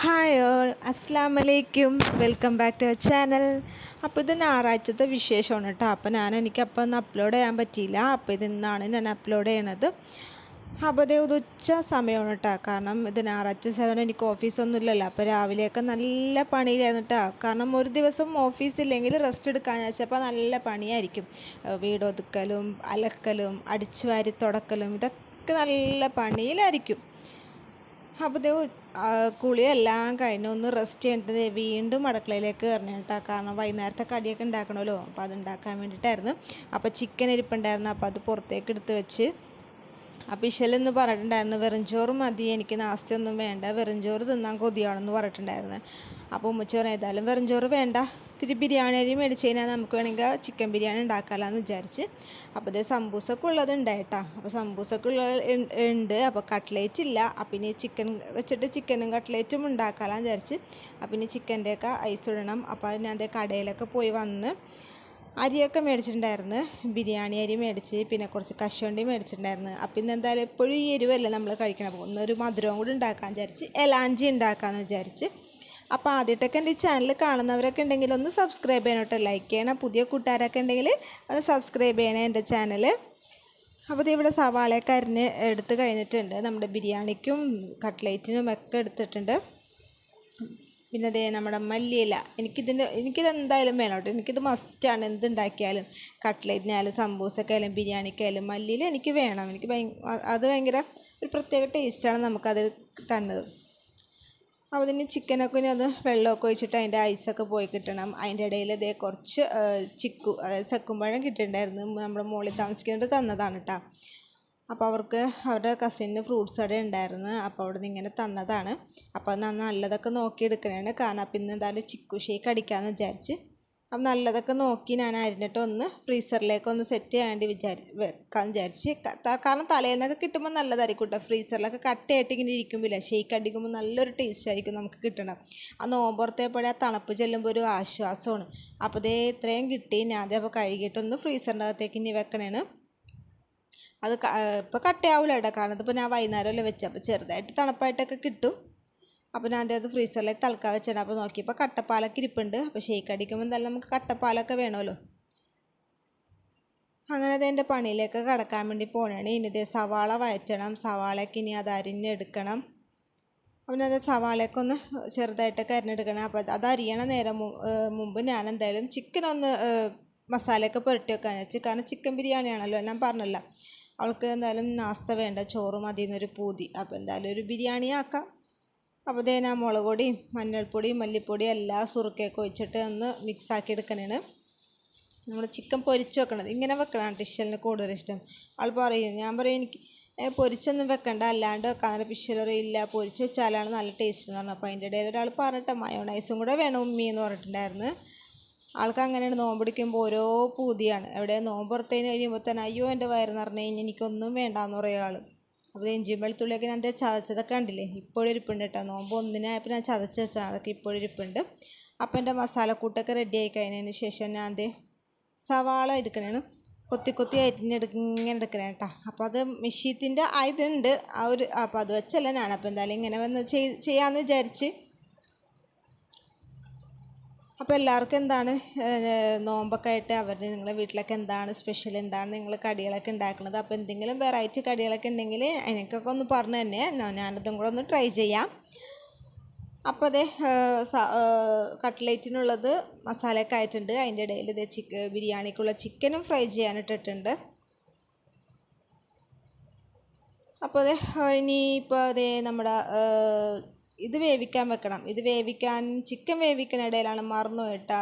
Hi all അസ്സാം വലൈക്കും welcome back to our channel അപ്പോൾ ഇത് ഞായറാഴ്ചത്തെ വിശേഷമാണ് കേട്ടോ അപ്പോൾ ഞാൻ എനിക്ക് അപ്പോൾ ഒന്ന് അപ്ലോഡ് ചെയ്യാൻ പറ്റിയില്ല. അപ്പോൾ ഇത് ഇന്നാണ് ഞാൻ അപ്ലോഡ് ചെയ്യണത്. അപ്പോൾ ഒരു ഉച്ച സമയമാണ് കേട്ടോ കാരണം ഇത് ഞായറാഴ്ച സാധനം എനിക്ക് ഓഫീസൊന്നും ഇല്ലല്ലോ. അപ്പോൾ രാവിലെയൊക്കെ നല്ല പണിയിലായിരുന്നു കേട്ടോ കാരണം ഒരു ദിവസം ഓഫീസില്ലെങ്കിൽ റെസ്റ്റ് എടുക്കാൻ വെച്ചപ്പോൾ നല്ല പണിയായിരിക്കും. വീടൊതുക്കലും അലക്കലും അടിച്ചു വാരി തുടക്കലും ഇതൊക്കെ നല്ല പണിയിലായിരിക്കും. അപ്പോൾ ദേ കുളിയെല്ലാം കഴിഞ്ഞ് ഒന്ന് റെസ്റ്റ് ചെയ്യേണ്ടത് വീണ്ടും അടുക്കളയിലേക്ക് കയറണം കേട്ടോ. കാരണം വൈകുന്നേരത്തെ കടിയൊക്കെ ഉണ്ടാക്കണമല്ലോ. അപ്പോൾ അത് ഉണ്ടാക്കാൻ വേണ്ടിയിട്ടായിരുന്നു. അപ്പോൾ ചിക്കൻ ഇരിപ്പുണ്ടായിരുന്നു അപ്പോൾ അത് പുറത്തേക്ക് എടുത്ത് വെച്ച് അപ്പോൾ ഇശലെന്ന് പറഞ്ഞിട്ടുണ്ടായിരുന്നു വെറുംചോറ് മതി എനിക്ക് നാസ്തിയൊന്നും വേണ്ട വെറുംചോറ് തിന്നാൻ കൊതിയാണെന്ന് പറഞ്ഞിട്ടുണ്ടായിരുന്നു. അപ്പോൾ ഉമ്മച്ചി പറഞ്ഞു ഏതായാലും വെറുംചോറ് വേണ്ട ഇത്തിരി ബിരിയാണി അരി മേടിച്ച് കഴിഞ്ഞാൽ നമുക്ക് വേണമെങ്കിൽ ചിക്കൻ ബിരിയാണി ഉണ്ടാക്കാമെന്ന് വിചാരിച്ച്. അപ്പോൾ ഇതേ സമ്പൂസൊക്കെ ഉള്ളത് ഉണ്ടായിട്ടാ അപ്പോൾ സമ്പൂസൊക്കെ ഉള്ള ഉണ്ട്. അപ്പോൾ കട്ട്ലേറ്റ് ഇല്ല. അപ്പം ഇനി ചിക്കൻ വെച്ചിട്ട് ചിക്കനും കട്ട്ലേറ്റും ഉണ്ടാക്കാമെന്ന് വിചാരിച്ച്. അപ്പം ഇനി ചിക്കന്റെയൊക്കെ ഐസ് ഇടണം. അപ്പോൾ ഞാൻ അതേ കടയിലൊക്കെ പോയി വന്ന് അരിയൊക്കെ മേടിച്ചിട്ടുണ്ടായിരുന്നു. ബിരിയാണി അരി മേടിച്ച് പിന്നെ കുറച്ച് കശുവണ്ടി മേടിച്ചിട്ടുണ്ടായിരുന്നു. അപ്പം ഇന്ന് എന്തായാലും എപ്പോഴും ഈ എരിവല്ല നമ്മൾ കഴിക്കണം അപ്പോൾ ഒന്നൊരു മധുരവും കൂടി ഉണ്ടാക്കാൻ വിചാരിച്ച് എലാഞ്ചി ഉണ്ടാക്കാമെന്ന് വിചാരിച്ച്. അപ്പോൾ ആദ്യമായിട്ടൊക്കെ എന്റെ ഈ ചാനൽ കാണുന്നവരൊക്കെ ഉണ്ടെങ്കിൽ ഒന്ന് സബ്സ്ക്രൈബ് ചെയ്യണം കേട്ടോ. ലൈക്ക് ചെയ്യണം. പുതിയ കൂട്ടുകാരൊക്കെ ഉണ്ടെങ്കിൽ ഒന്ന് സബ്സ്ക്രൈബ് ചെയ്യണേ എന്റെ ചാനൽ അപ്പോൾ ഇത് ഇവിടെ സവാളയൊക്കെ അരിഞ്ഞ് എടുത്ത് കഴിഞ്ഞിട്ടുണ്ട്. നമ്മുടെ ബിരിയാണിക്കും കട്ട്ലേറ്റിനും ഒക്കെ എടുത്തിട്ടുണ്ട്. പിന്നെ അതേ നമ്മുടെ മല്ലിയില. എനിക്കിതിന്റെ എനിക്കിത് എന്തായാലും വേണം കേട്ടോ എനിക്കിത് മസ്റ്റാണ്. എന്തുണ്ടാക്കിയാലും കട്ട്ലേറ്റിനായാലും സമൂസക്കായാലും ബിരിയാണിക്കായാലും മല്ലിയില എനിക്ക് വേണം. എനിക്ക് അത് ഭയങ്കര ഒരു പ്രത്യേക ടേസ്റ്റാണ് നമുക്കത് തന്നത്. അപ്പോൾ ഇതിന് ചിക്കനൊക്കെ ഇനി അത് വെള്ളമൊക്കെ ഒഴിച്ചിട്ട് അതിന്റെ ഐസൊക്കെ പോയി കിട്ടണം. അതിന്റെ ഇടയിൽ ഇതേ കുറച്ച് ചിക്കു അതായത് സെക്കുമ്പഴം കിട്ടിയിട്ടുണ്ടായിരുന്നു. നമ്മുടെ മുകളിൽ താമസിക്കുന്നത് തന്നതാണ് കേട്ടോ അപ്പോൾ അവർക്ക് അവരുടെ കസിന് ഫ്രൂട്ട്സ് കട ഉണ്ടായിരുന്നു. അപ്പോൾ അവിടെ നിന്ന് ഇങ്ങനെ തന്നതാണ്. അപ്പോൾ അത് നല്ലതൊക്കെ നോക്കി എടുക്കണേണ്. കാരണം അപ്പം ഇന്ന് എന്തായാലും ചിക്കു ഷേക്ക് അടിക്കാമെന്ന് വിചാരിച്ച്. അപ്പം നല്ലതൊക്കെ നോക്കി ഞാൻ അരിഞ്ഞിട്ട് ഒന്ന് ഫ്രീസറിലേക്ക് ഒന്ന് സെറ്റ് ചെയ്യാൻ വിചാരി വെക്കാൻ വിചാരിച്ച്. കാരണം തലേന്നൊക്കെ കിട്ടുമ്പോൾ നല്ലതായിരിക്കും കേട്ടോ ഫ്രീസറിലൊക്കെ കട്ടയായിട്ട് ഇങ്ങനെ ഇരിക്കുമ്പോൾ ഷേക്ക് അടിക്കുമ്പോൾ നല്ലൊരു ടേസ്റ്റ് ആയിരിക്കും നമുക്ക് കിട്ടണം ആ നോമ്പുറത്തേപ്പോഴേ ആ തണുപ്പ് ചെല്ലുമ്പോൾ ഒരു ആശ്വാസമാണ്. അപ്പോൾ ഇതേ ഇത്രയും കിട്ടി. ഞാൻ അതേപോലെ കഴുകിയിട്ടൊന്ന് ഫ്രീസറിന്റെ അകത്തേക്ക് ഇനി വെക്കണേണ്. അത് ഇപ്പോൾ കട്ടയാവില്ല കേട്ടോ കാരണം ഇതിപ്പോൾ ഞാൻ വൈകുന്നേരമല്ലേ വെച്ചത് അപ്പോൾ ചെറുതായിട്ട് തണുപ്പായിട്ടൊക്കെ കിട്ടും. അപ്പോൾ ഞാൻ അത് ഫ്രീസറിലേക്ക് തൽക്കാൻ വെച്ചാണ് അപ്പോൾ നോക്കിയപ്പോൾ കട്ടപ്പാലൊക്കെ ഇരിപ്പുണ്ട്. അപ്പോൾ ഷേക്ക് അടിക്കുമ്പോൾ എന്തായാലും നമുക്ക് കട്ടപ്പാലൊക്കെ വേണമല്ലോ അങ്ങനെ അത് എന്റെ പണിയിലേക്ക് കടക്കാൻ വേണ്ടി പോകണേ ഇനി ഇതേ സവാള വയറ്റണം സവാളയ്ക്ക് ഇനി അത് അരിഞ്ഞെടുക്കണം അപ്പം അത് സവാളയൊക്കെ ഒന്ന് ചെറുതായിട്ടൊക്കെ അരിഞ്ഞെടുക്കണം. അപ്പോൾ അത് അരിയണ നേരം മുമ്പ് ഞാൻ എന്തായാലും ചിക്കൻ ഒന്ന് മസാലയൊക്കെ പുരട്ടി വെക്കാൻ വെച്ച് കാരണം ചിക്കൻ ബിരിയാണിയാണല്ലോ. ഞാൻ പറഞ്ഞല്ലോ. അവൾക്ക് എന്തായാലും നാസ്ത വേണ്ട ചോറ് മതി എന്നൊരു പൂതി. അപ്പോൾ എന്തായാലും ഒരു ബിരിയാണി ആക്കാം. അപ്പോൾ ഇതേ ഞാൻ മുളക് പൊടിയും മഞ്ഞൾപ്പൊടിയും മല്ലിപ്പൊടിയും എല്ലാം സുറുക്കയൊക്കെ ഒഴിച്ചിട്ട് ഒന്ന് മിക്സ് ആക്കി എടുക്കണേണ്. നമ്മൾ ചിക്കൻ പൊരിച്ച് വെക്കണത്. ഇങ്ങനെ വെക്കണം ടിഷലിന് കൂടുതൽ ഇഷ്ടം. ആൾ പറയും ഞാൻ പറയും എനിക്ക് പൊരിച്ചൊന്നും വെക്കണ്ട. അല്ലാണ്ട് വെക്കാൻ പിഷ്യലറി ഇല്ല. പൊരിച്ച് വെച്ചാലാണ് നല്ല ടേസ്റ്റ് എന്ന് പറഞ്ഞു. അപ്പോൾ അതിന്റെ ഇടയിൽ ഒരാൾ പറഞ്ഞിട്ട് മയോണൈസും കൂടെ വേണം ഉമ്മി എന്ന് പറഞ്ഞിട്ടുണ്ടായിരുന്നു. ആൾക്ക് അങ്ങനെയാണ് നോമ്പ് ഓരോ പൂതിയാണ്. അവിടെ നോമ്പ് പുറത്തേന് കഴിയുമ്പോൾ തന്നെ അയ്യോ എന്റെ വയറ് നിറഞ്ഞു കഴിഞ്ഞാൽ എനിക്കൊന്നും വേണ്ടാന്ന് പറയും ആൾ അപ്പോൾ ഇഞ്ചിയും വെളുത്തുള്ളിയൊക്കെ ഞാൻ ചതച്ചതൊക്കെ കണ്ടില്ലേ? ഇപ്പോഴും ഇരിപ്പുണ്ട് കേട്ടോ. നോമ്പ് ഒന്നിനായപ്പോൾ ഞാൻ ചതച്ച് വെച്ചാൽ അതൊക്കെ ഇപ്പോഴും ഇരിപ്പുണ്ട്. അപ്പോൾ എന്റെ മസാലക്കൂട്ടൊക്കെ റെഡി ആയി കഴിഞ്ഞതിന് ശേഷം ഞാൻ അത് സവാള എടുക്കണേണ്. കൊത്തി കൊത്തി അരിഞ്ഞെടുക്ക ഇങ്ങനെ എടുക്കണേ കേട്ടോ. അപ്പോൾ അത് മിഷീത്തിന്റെ ഇതുണ്ട്. ആ ഒരു അപ്പോൾ അത് വെച്ചല്ല ഞാനപ്പോൾ എന്തായാലും ഇങ്ങനെ വന്ന് ചെയ്യാമെന്ന് വിചാരിച്ച് അപ്പോൾ എല്ലാവർക്കും എന്താണ് നോമ്പൊക്കെ ആയിട്ട് അവർ നിങ്ങളുടെ വീട്ടിലൊക്കെ എന്താണ് സ്പെഷ്യൽ എന്താണ് നിങ്ങൾ കടികളൊക്കെ ഉണ്ടാക്കുന്നത്? അപ്പോൾ എന്തെങ്കിലും വെറൈറ്റി കടികളൊക്കെ ഉണ്ടെങ്കിൽ എനിക്കൊക്കെ ഒന്ന് പറഞ്ഞു തന്നെ ഞാനതും കൂടെ ഒന്ന് ട്രൈ ചെയ്യാം. അപ്പോൾ അതെ കട്ട്ലേറ്റിനുള്ളത് മസാലയൊക്കെ ആയിട്ടുണ്ട്. അതിന്റെ ഇടയിൽ ഇതേ ചിക്ക് ബിരിയാണിക്കുള്ള ചിക്കനും ഫ്രൈ ചെയ്യാനിട്ടിട്ടുണ്ട്. അപ്പോൾ അതെ ഇനിയിപ്പോൾ അതേ നമ്മുടെ ഇത് വേവിക്കാൻ വെക്കണം. ഇത് വേവിക്കാൻ ചിക്കൻ വേവിക്കുന്ന ഇടയിലാണ് മറന്നു പോയിട്ട്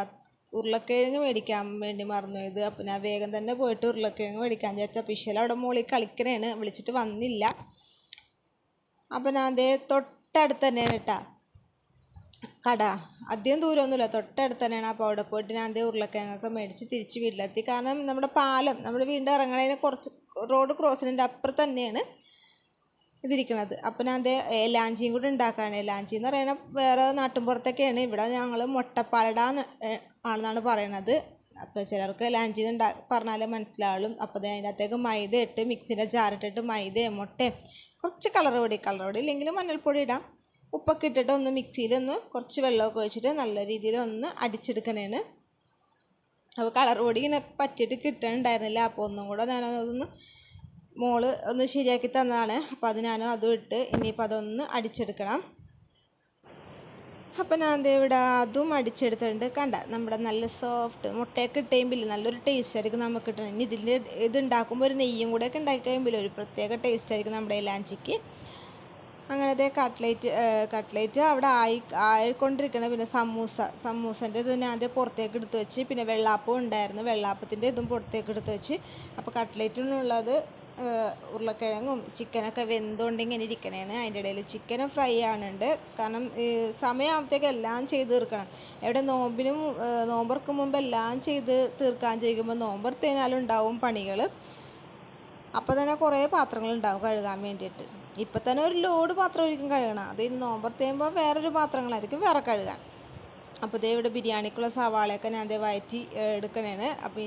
ഉരുളക്കിഴങ്ങ് മേടിക്കാൻ വേണ്ടി മറന്നു പോയത്. അപ്പം ഞാൻ വേഗം തന്നെ പോയിട്ട് ഉരുളക്കിഴങ്ങ് മേടിക്കാൻ വിചാരിച്ച. പിശല അവിടെ മുകളിൽ കളിക്കണേണ്. വിളിച്ചിട്ട് വന്നില്ല. അപ്പം ഞാൻ അതേ തൊട്ടടുത്ത് തന്നെയാണ് കേട്ടാ കട. അധികം ദൂരമൊന്നുമില്ല. തൊട്ടടുത്ത് തന്നെയാണ് അപ്പോൾ അവിടെ പോയിട്ട് ഞാൻ അതേ ഉരുളക്കിഴങ്ങൊക്കെ മേടിച്ച് തിരിച്ച് വീട്ടിലെത്തി. കാരണം നമ്മുടെ പാലം നമ്മുടെ വീണ്ടും ഇറങ്ങണതിന് കുറച്ച് റോഡ് ക്രോസിന്റെ അപ്പുറത്ത് തന്നെയാണ്. ഇതിരിക്കണത്. അപ്പം ഞാൻ അത് ഏലാഞ്ചിയും കൂടി ഉണ്ടാക്കുകയാണ് ഏലാഞ്ചി എന്ന് പറയുന്നത് വേറെ നാട്ടിൻപുറത്തൊക്കെയാണ്. ഇവിടെ ഞങ്ങൾ മുട്ടപ്പാലട ആണെന്നാണ് പറയണത്. അപ്പോൾ ചിലർക്ക് ഏലാഞ്ചി ഉണ്ടാ പറഞ്ഞാലേ മനസ്സിലാവുള്ളൂ. അപ്പോൾ അത് അതിനകത്തേക്ക് മൈദ ഇട്ട് മിക്സിന്റെ ജാറിട്ടിട്ട് മൈദയും മുട്ടയും കുറച്ച് കളർ പൊടി കളർ പൊടി ഇല്ലെങ്കിലും മഞ്ഞൾപ്പൊടി ഇടാം. ഉപ്പൊക്കെ ഇട്ടിട്ട് ഒന്ന് മിക്സിയിൽ ഒന്ന് കുറച്ച് വെള്ളമൊക്കെ ഒഴിച്ചിട്ട് നല്ല രീതിയിൽ ഒന്ന് അടിച്ചെടുക്കണേന് അപ്പോൾ കളർ പൊടി ഇങ്ങനെ പറ്റിയിട്ട് കിട്ടണുണ്ടായിരുന്നില്ല. അപ്പോൾ ഒന്നും കൂടെ ഞാനതൊന്ന് മോൾ ഒന്ന് ശരിയാക്കി തന്നതാണ്. അപ്പോൾ അത് ഞാനും അതും ഇട്ട് ഇനിയിപ്പോൾ അതൊന്ന് അടിച്ചെടുക്കണം. അപ്പം ഞാൻ ദേ ഇവിടെ അതും അടിച്ചെടുത്തിട്ടുണ്ട്. കണ്ട നമ്മുടെ നല്ല സോഫ്റ്റ് മുട്ടയൊക്കെ ഇട്ടുമ്പോൾ നല്ലൊരു ടേസ്റ്റ് ആയിരിക്കും നമുക്ക് കിട്ടണം. ഇനി ഇതിൽ ഇത് ഉണ്ടാക്കുമ്പോൾ ഒരു നെയ്യും കൂടെയൊക്കെ ഉണ്ടാക്കി കഴിയുമ്പോൾ ഒരു പ്രത്യേക ടേസ്റ്റ് ആയിരിക്കും നമ്മുടെ ഇലാഞ്ചിക്ക് അങ്ങനത്തെ കട്ട്ലേറ്റ് കട്ട്ലേറ്റ് അവിടെ ആയി ആയിക്കൊണ്ടിരിക്കണം പിന്നെ സമൂസ സമൂസന്റെ ഇത് ഞാൻ അത് പുറത്തേക്ക് എടുത്ത് വെച്ച് പിന്നെ വെള്ളാപ്പം ഉണ്ടായിരുന്നു. വെള്ളാപ്പത്തിന്റെ ഇതും പുറത്തേക്ക് എടുത്ത് വെച്ച്. അപ്പോൾ കട്ട്ലേറ്റിനുള്ളത് ഉരുളക്കിഴങ്ങും ചിക്കനൊക്കെ വെന്തുകൊണ്ട് ഇങ്ങനെ ഇരിക്കണേണ്. അതിന്റെ ഇടയിൽ ചിക്കനും ഫ്രൈ ആണുണ്ട്. കാരണം സമയമാകുമ്പോഴത്തേക്ക് എല്ലാം ചെയ്ത് തീർക്കണം. എവിടെ നോമ്പിനും നോമ്പർക്ക് മുമ്പ് എല്ലാം ചെയ്ത് തീർക്കാൻ ചെയ്യുമ്പോൾ നോമ്പർത്തേനാലും ഉണ്ടാവും പണികൾ അപ്പോൾ തന്നെ കുറേ പാത്രങ്ങളുണ്ടാവും കഴുകാൻ വേണ്ടിയിട്ട്. ഇപ്പം തന്നെ ഒരു ലോഡ് പാത്രം ഒരിക്കും കഴുകണം. അത് നോമ്പർത്തേയുമ്പോൾ വേറൊരു പാത്രങ്ങളായിരിക്കും വേറെ കഴുകാൻ. അപ്പോൾ ഇതേ ഇവിടെ ബിരിയാണിക്കുള്ള സവാളയൊക്കെ ഞാൻ അതേ വയറ്റി എടുക്കണേണ്. അപ്പം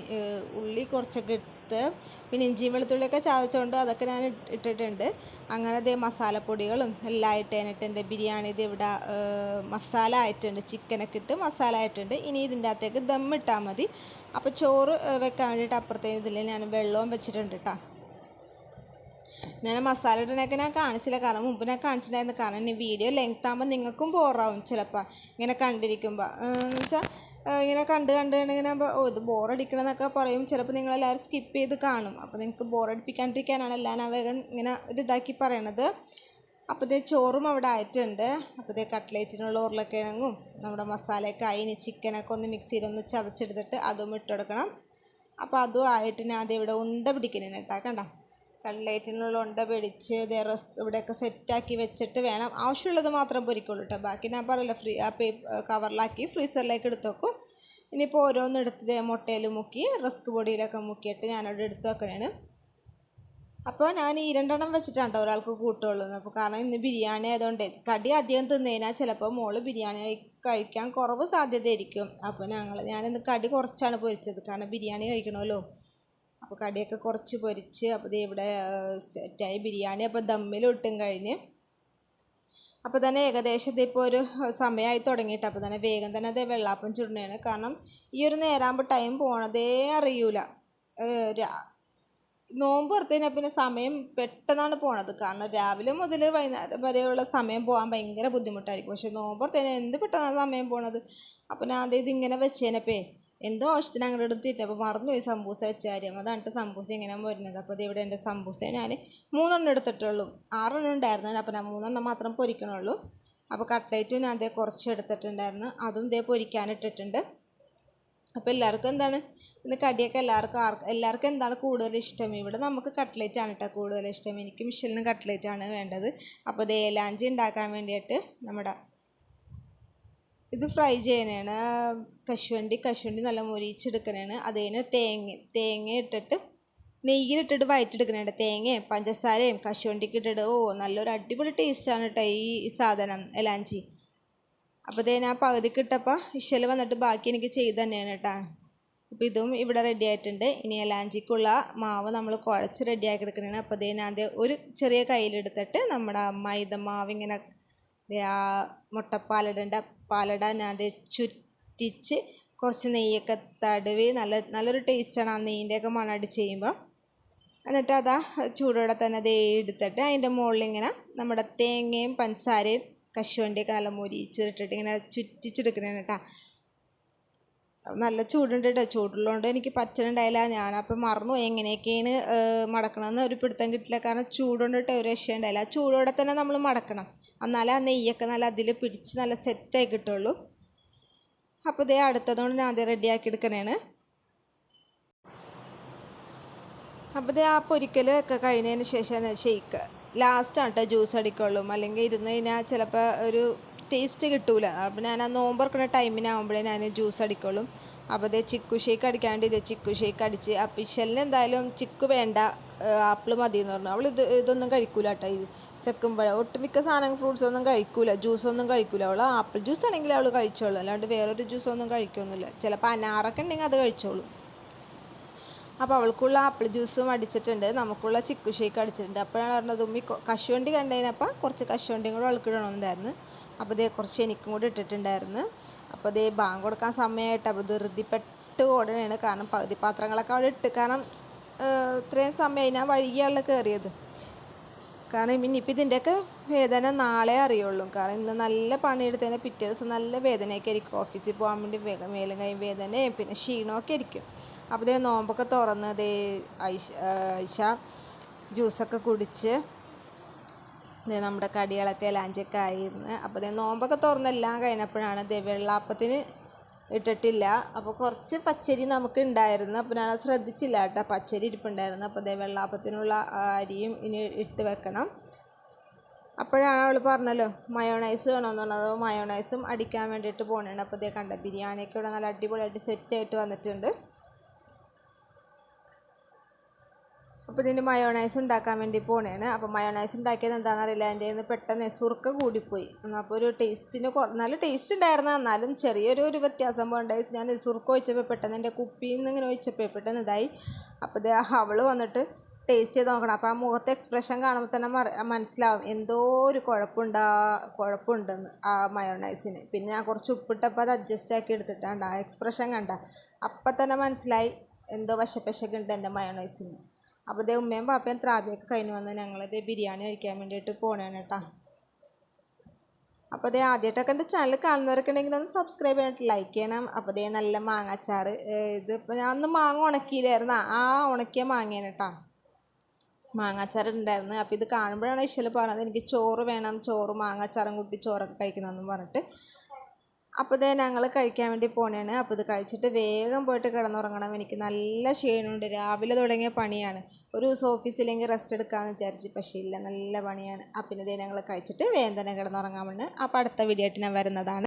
ഉള്ളി കുറച്ചൊക്കെ ഇട്ട് പിന്നെ ഇഞ്ചിയും വെളുത്തുള്ളിയൊക്കെ ചതച്ചുകൊണ്ട് അതൊക്കെ ഞാൻ ഇട്ടിട്ടുണ്ട്. അങ്ങനെ അതേ മസാലപ്പൊടികളും എല്ലാം ഇട്ടേനിട്ട് എന്റെ ബിരിയാണി ഇത് ഇവിടെ മസാല ആയിട്ടുണ്ട്. ചിക്കനൊക്കെ ഇട്ട് മസാല ആയിട്ടുണ്ട്. ഇനി ഇതിന്റെ അകത്തേക്ക് ദം ഇട്ടാൽ മതി. അപ്പോൾ ചോറ് വെക്കാൻ വേണ്ടിയിട്ട് അപ്പുറത്തെ ഇതിൽ ഞാൻ വെള്ളവും വെച്ചിട്ടുണ്ട് കേട്ടോ ഞാൻ മസാല ഇടണൊക്കെ ഞാൻ കാണിച്ചില്ല. കാരണം മുമ്പ് ഞാൻ കാണിച്ചിട്ടുണ്ടായിരുന്നു. കാരണം ഇനി വീഡിയോ ലെങ്ത് ആകുമ്പോൾ നിങ്ങൾക്കും ബോറാവും ചിലപ്പോൾ. ഇങ്ങനെ കണ്ടിരിക്കുമ്പോൾ എന്ന് വെച്ചാൽ ഇങ്ങനെ കണ്ട് കണ്ട് ഇങ്ങനെ ഓ ഇത് ബോറടിക്കണമെന്നൊക്കെ പറയും. ചിലപ്പോൾ നിങ്ങളെല്ലാവരും സ്കിപ്പ് ചെയ്ത് കാണും. അപ്പോൾ നിങ്ങൾക്ക് ബോറടിപ്പിക്കാണ്ടിരിക്കാനാണ് എല്ലാം ഞാൻ വേഗം ഇങ്ങനെ ഒരു ഇതാക്കി പറയണത്. അപ്പോൾ ഇതേ ചോറും അവിടെ ആയിട്ടുണ്ട്. അപ്പോൾ ഇതേ കട്ട്ലേറ്റിനുള്ള ഉരുളക്കിഴങ്ങും നമ്മുടെ മസാലയൊക്കെ ഇനി ചിക്കനൊക്കെ ഒന്ന് മിക്സിയിലൊന്ന് ചതച്ചെടുത്തിട്ട് അതും ഇട്ടെടുക്കണം അപ്പോൾ അതും ആയിട്ട് ഞാൻ അത് ഇവിടെ ഉണ്ട പിടിക്കുന്നതിന് കേട്ടോ. കണ്ട? കട്ട്ലേറ്റിനുള്ള ഉണ്ട പിടിച്ച് റസ് ഇവിടെയൊക്കെ സെറ്റാക്കി വെച്ചിട്ട് വേണം. ആവശ്യമുള്ളത് മാത്രം പൊരിക്കുള്ളൂ കേട്ടോ ബാക്കി ഞാൻ പറയില്ല ഫ്രീ ആ പേ കവറിലാക്കി ഫ്രീസറിലേക്ക് എടുത്ത് വെക്കും. ഇനിയിപ്പോൾ ഓരോന്ന് എടുത്ത് മുട്ടയിൽ മുക്കി റസ്ക് പൊടിയിലൊക്കെ മുക്കിയിട്ട് ഞാനവിടെ എടുത്ത് വെക്കണേണ്. അപ്പോൾ ഞാൻ ഈ രണ്ടെണ്ണം വെച്ചിട്ടാണ് കേട്ടോ ഒരാൾക്ക് കൂട്ടുള്ളൂ. അപ്പോൾ കാരണം ഇന്ന് ബിരിയാണി ആയതുകൊണ്ട് കടി അധികം തിന്നുകഴിഞ്ഞാൽ ചിലപ്പോൾ മോൾ ബിരിയാണി കഴിക്കാൻ കുറവ് സാധ്യതയായിരിക്കും. അപ്പോൾ ഞങ്ങൾ ഞാനിന്ന് കടി കുറച്ചാണ് പൊരിച്ചത്. കാരണം ബിരിയാണി കഴിക്കണമല്ലോ. അപ്പോൾ കടിയൊക്കെ കുറച്ച് പൊരിച്ച് അപ്പോൾ ഇവിടെ സെറ്റായി ബിരിയാണി അപ്പോൾ ദമ്മിലിട്ടും കഴിഞ്ഞ്. അപ്പോൾ തന്നെ ഏകദേശം ഇതിപ്പോൾ ഒരു സമയമായി തുടങ്ങിയിട്ട്. അപ്പോൾ തന്നെ വേഗം തന്നെ അത് വെള്ളാപ്പം ചുടണയാണ് കാരണം ഈ ഒരു നേരാകുമ്പോൾ ടൈം പോണതേ അറിയൂല. നോമ്പ് പുറത്തുകഴിഞ്ഞാൽ പിന്നെ സമയം പെട്ടെന്നാണ് പോണത്. കാരണം രാവിലെ മുതൽ വൈകുന്നേരം വരെയുള്ള സമയം പോകാൻ ഭയങ്കര ബുദ്ധിമുട്ടായിരിക്കും. പക്ഷേ നോമ്പ് പുറത്തുകഴിഞ്ഞാൽ എന്ത് പെട്ടെന്നാണ് സമയം പോണത്? അപ്പോൾ ഞാൻ അത് ഇതിങ്ങനെ വെച്ചേനപ്പേ എന്തോ ആവശ്യത്തിന് അങ്ങോട്ട് എടുത്തിട്ട് അപ്പോൾ മറന്നുപോയി സമൂസ വെച്ച കാര്യം. അതാണ് സമൂസ ഇങ്ങനെ വരുന്നത്. അപ്പോൾ ഇത് ഇവിടെ എന്റെ സമൂസ ഞാൻ മൂന്നെണ്ണം എടുത്തിട്ടുള്ളൂ. ആറെണ്ണം ഉണ്ടായിരുന്നു. അപ്പോൾ ഞാൻ മൂന്നെണ്ണം മാത്രം പൊരിക്കണുള്ളൂ. അപ്പോൾ കട്ട്ലേറ്റും ഞാൻ അതേ കുറച്ച് എടുത്തിട്ടുണ്ടായിരുന്നു. അതും ഇതേ പൊരിക്കാനിട്ടിട്ടുണ്ട് അപ്പോൾ എല്ലാവർക്കും എന്താണ്? ഇന്ന് കടിയൊക്കെ എല്ലാവർക്കും ആർക്ക് എല്ലാവർക്കും എന്താണ് കൂടുതൽ ഇഷ്ടം? ഇവിടെ നമുക്ക് കട്ട്ലേറ്റ് ആണ് കേട്ടോ കൂടുതൽ ഇഷ്ടം. എനിക്ക് മിഷലിന് കട്ട്ലേറ്റ് ആണ് വേണ്ടത്. അപ്പോൾ ഇത് ഏലാഞ്ചി ഉണ്ടാക്കാൻ വേണ്ടിയിട്ട് നമ്മുടെ ഇത് ഫ്രൈ ചെയ്യാനാണ് കശുവണ്ടി കശുവണ്ടി നല്ല മുരിച്ചെടുക്കണേണ് അതിന് തേങ്ങ തേങ്ങ ഇട്ടിട്ട് നെയ്യിലിട്ടിട്ട് വയറ്റെടുക്കണേണ്ട തേങ്ങയും പഞ്ചസാരയും കശുവണ്ടിക്ക് ഇട്ടിട്ട് ഓ നല്ലൊരു അടിപൊളി ടേസ്റ്റാണ് കേട്ടോ ഈ സാധനം എലാഞ്ചി. അപ്പോൾ ഇതേ ഞാൻ പകുതിക്ക് കിട്ടപ്പോൾ ഇഷൽ വന്നിട്ട് ബാക്കി എനിക്ക് ചെയ്ത് തന്നെയാണ് കേട്ടോ അപ്പോൾ ഇതും ഇവിടെ റെഡി ആയിട്ടുണ്ട്. ഇനി എലാഞ്ചിക്കുള്ള മാവ് നമ്മൾ കുഴച്ച് റെഡിയാക്കി എടുക്കണേണ്. അപ്പോൾ ഇതേ ഞാൻ ഒരു ചെറിയ കയ്യിലെടുത്തിട്ട് നമ്മുടെ മൈദ മാവ് ഇങ്ങനെ ആ മുട്ടപ്പാലിടേണ്ട പാലട ഞാൻ അത് ചുറ്റിച്ച് കുറച്ച് നെയ്യൊക്കെ തടവി നല്ല നല്ലൊരു ടേസ്റ്റാണ് ആ നെയ്യിന്റെയൊക്കെ മണമായിട്ട് ചെയ്യുമ്പോൾ എന്നിട്ട് അതാ ചൂടോടെ തന്നെ അത് എടുത്തിട്ട് അതിന്റെ മുകളിൽ ഇങ്ങനെ നമ്മുടെ തേങ്ങയും പഞ്ചസാരയും കശുവണ്ടിയൊക്കെ നല്ല മുരിച്ചിട്ടിട്ട് ഇങ്ങനെ ചുറ്റിച്ചെടുക്കണേ കേട്ടോ. നല്ല ചൂടുണ്ട് കേട്ടോ. ചൂടുള്ളതുകൊണ്ട് എനിക്ക് പറ്റണുണ്ടായില്ല. ഞാനപ്പോൾ മറന്നു എങ്ങനെയൊക്കെയാണ് മടക്കണമെന്ന് ഒരു പിടുത്തം കിട്ടില്ല. കാരണം ചൂടുകൊണ്ടിട്ട് ഒരു രക്ഷയുണ്ടായില്ല. ചൂടോടെ തന്നെ നമ്മൾ മടക്കണം. എന്നാലേ ആ നെയ്യൊക്കെ നല്ല അതിൽ പിടിച്ച് നല്ല സെറ്റായി കിട്ടുള്ളൂ. അപ്പോൾ ഇതേ അടുത്തതുകൊണ്ട് ഞാൻ അത് റെഡിയാക്കി എടുക്കണേണ്. അപ്പോൾ ഇതേ ആ പൊരിക്കലൊക്കെ കഴിഞ്ഞതിന് ശേഷം ഷെയ്ക്ക് ലാസ്റ്റാണ് കേട്ടോ ജ്യൂസ് അടിക്കുള്ളൂ. അല്ലെങ്കിൽ ഇരുന്ന് കഴിഞ്ഞാൽ ചിലപ്പോൾ ഒരു ടേസ്റ്റ് കിട്ടൂല. അപ്പോൾ ഞാൻ ആ നോമ്പറക്കുന്ന ടൈമിനാകുമ്പോഴേ ഞാൻ ജ്യൂസ് അടിക്കുള്ളൂ. അപ്പോൾ ഇതേ ചിക്കു ഷേക്ക് അടിക്കാണ്ട് ഇതേ ചിക്കു ഷേക്ക് അടിച്ച്. അപ്പിഷലിന് എന്തായാലും ചിക്കു വേണ്ട. ആപ്പിൾ മതി എന്ന് പറഞ്ഞു. അവൾ ഇത് ഇതൊന്നും കഴിക്കൂല കേട്ടോ ഇത് സെക്കുമ്പോഴേ ഒട്ടുമിക്ക സാധനം ഫ്രൂട്ട്സ് ഒന്നും കഴിക്കൂല. ജ്യൂസൊന്നും കഴിക്കൂല. അവൾ ആപ്പിൾ ജ്യൂസ് ആണെങ്കിൽ അവൾ കഴിച്ചോളൂ. അല്ലാണ്ട് വേറൊരു ജ്യൂസൊന്നും കഴിക്കൊന്നുമില്ല. ചിലപ്പോൾ അനാറൊക്കെ ഉണ്ടെങ്കിൽ അത് കഴിച്ചോളൂ. അപ്പോൾ അവൾക്കുള്ള ആപ്പിൾ ജ്യൂസും അടിച്ചിട്ടുണ്ട്. നമുക്കുള്ള ചിക്കു ഷേക്ക് അടിച്ചിട്ടുണ്ട്. അപ്പോഴാണ് പറഞ്ഞത് ഉമ്മി കശുവണ്ടി കണ്ടതിനപ്പം കുറച്ച് കശുവണ്ടിയും കൂടെ അവൾക്ക് ഇടണമെന്നുണ്ടായിരുന്നു അപ്പോൾ ഇതേ കുറച്ച് എനിക്കും കൂടി ഇട്ടിട്ടുണ്ടായിരുന്നു. അപ്പോൾ ഇതേ ബാങ്ക് കൊടുക്കാൻ സമയമായിട്ട് അപ്പോൾ ധൃതിപ്പെട്ട് ഓടണേണ്. കാരണം പകുതി പാത്രങ്ങളൊക്കെ അവിടെ ഇട്ട്. കാരണം ഇത്രയും സമയം ഞാൻ വൈകിയാണല്ലോ കയറിയത് കാരണം ഇനിയിപ്പോൾ ഇതിന്റെയൊക്കെ വേദന നാളെ അറിയുള്ളൂ. കാരണം ഇന്ന് നല്ല പണിയെടുത്തതിന് പിറ്റേ ദിവസം നല്ല വേദനയൊക്കെ ആയിരിക്കും. ഓഫീസിൽ പോകാൻ വേണ്ടി വേഗം മേലും കൈ വേദനയും പിന്നെ ക്ഷീണമൊക്കെ ആയിരിക്കും. അപ്പോൾ ഇതേ നോമ്പൊക്കെ തുറന്ന് ദേ ഐഷ ഐഷ ജ്യൂസൊക്കെ കുടിച്ച് ദേ നമ്മുടെ കടികളൊക്കെ ലാഞ്ചൊക്കെ ആയിരുന്നു അപ്പോൾ ഇതേ നോമ്പൊക്കെ തുറന്ന് എല്ലാം കഴിഞ്ഞപ്പോഴാണ് ദേ വെള്ളാപ്പത്തിന് ഇട്ടിട്ടില്ല. അപ്പോൾ കുറച്ച് പച്ചരി നമുക്ക് ഉണ്ടായിരുന്നു അപ്പോൾ ഞാൻ ശ്രദ്ധിച്ചില്ല കേട്ടോ. പച്ചരി ഇരിപ്പുണ്ടായിരുന്നു. അപ്പോൾ അതേ വെള്ളാപ്പത്തിനുള്ള അരിയും ഇനി ഇട്ട് വെക്കണം. അപ്പോഴാണ് അവൾ പറഞ്ഞല്ലോ മയോണൈസ് വേണമെന്ന് പറഞ്ഞത് അപ്പോൾ മയോണൈസും അടിക്കാൻ വേണ്ടിയിട്ട് പോകണുണ്ട് അപ്പോൾ ഇതേ കണ്ട ബിരിയാണിയൊക്കെ ഇവിടെ നല്ല അടിപൊളിയായിട്ട് സെറ്റായിട്ട് വന്നിട്ടുണ്ട്. അപ്പോൾ ഇതിന്റെ മയോണൈസ് ഉണ്ടാക്കാൻ വേണ്ടി പോണേണ്. അപ്പോൾ മയോണൈസ് ഉണ്ടാക്കിയത് എന്താണെന്ന് അറിയില്ല. എന്റെ നിന്ന് പെട്ടെന്ന് സുർക്ക കൂടിപ്പോയി. അപ്പോൾ ഒരു ടേസ്റ്റിന് നല്ല ടേസ്റ്റ് ഉണ്ടായിരുന്നു. എന്നാലും ചെറിയൊരു ഒരു വ്യത്യാസം പോകണ്ടായി ഞാൻ സുർക്ക ഒഴിച്ചപ്പോൾ പെട്ടെന്ന് എന്റെ കുപ്പിയിൽ നിന്ന് ഇങ്ങനെ ഒഴിച്ചപ്പോൾ പെട്ടെന്ന് ഇതായി. അപ്പോൾ ഇത് അവൾ വന്നിട്ട് ടേസ്റ്റ് ചെയ്ത് നോക്കണം. അപ്പോൾ ആ മുഖത്തെ എക്സ്പ്രഷൻ കാണുമ്പോൾ തന്നെ മനസ്സിലാവും. എന്തോ ഒരു കുഴപ്പമുണ്ടാ കുഴപ്പമുണ്ടെന്ന് ആ മയോണൈസിന് പിന്നെ ഞാൻ കുറച്ച് ഉപ്പിട്ടപ്പോൾ അത് അഡ്ജസ്റ്റ് ആക്കി എടുത്തിട്ടാണ്ട് ആ എക്സ്പ്രഷൻ കണ്ട. അപ്പം തന്നെ മനസ്സിലായി. എന്തോ വശപ്പശക്കുണ്ട് എന്റെ മയോണൈസിന് അപ്പോൾ ഇതേ ഉമ്മയും പാപ്പയും ത്രാബിയൊക്കെ കഴിഞ്ഞ് വന്ന് ഞങ്ങളിത് ബിരിയാണി കഴിക്കാൻ വേണ്ടിയിട്ട് പോണേണ് കേട്ടോ. അപ്പോൾ ദേ ആദ്യമായിട്ടൊക്കെ എന്റെ ചാനൽ കാണുന്നവരൊക്കെ ഉണ്ടെങ്കിൽ ഒന്ന് സബ്സ്ക്രൈബ് ചെയ്യണം ലൈക്ക് ചെയ്യണം. അപ്പോൾ ദേ നല്ല മാങ്ങാച്ചാറ് ഇതിപ്പോൾ ഞാൻ ഒന്ന് മാങ്ങ ഉണക്കിയില്ലായിരുന്നു. ആ ഉണക്കിയ മാങ്ങയാണ് കേട്ടോ. മാങ്ങാച്ചാർ ഉണ്ടായിരുന്നു. അപ്പോൾ ഇത് കാണുമ്പോഴാണ് ഇഷ്ടൽ പറഞ്ഞത് എനിക്ക് ചോറ് വേണം ചോറ് മാങ്ങാച്ചാറും കൂട്ടി ചോറൊക്കെ കഴിക്കണമെന്ന് പറഞ്ഞിട്ട്. അപ്പോൾ ഇതേ ഞങ്ങൾ കഴിക്കാൻ വേണ്ടി പോണേണ്. അപ്പോൾ ഇത് കഴിച്ചിട്ട് വേഗം പോയിട്ട് കിടന്നുറങ്ങണം. എനിക്ക് നല്ല ക്ഷീണമുണ്ട് രാവിലെ തുടങ്ങിയ പണിയാണ്. ഒരു ദിവസം ഓഫീസിലെങ്കിൽ റെസ്റ്റ് എടുക്കാമെന്ന് വിചാരിച്ചു പക്ഷേ ഇല്ല നല്ല പണിയാണ്. അപ്പം ഇതേ ഞങ്ങൾ കഴിച്ചിട്ട് വേഗം തന്നെ കിടന്നുറങ്ങാമെന്ന്. അപ്പോൾ അടുത്ത വീഡിയോ ആയിട്ട് ഞാൻ വരുന്നതാണ്.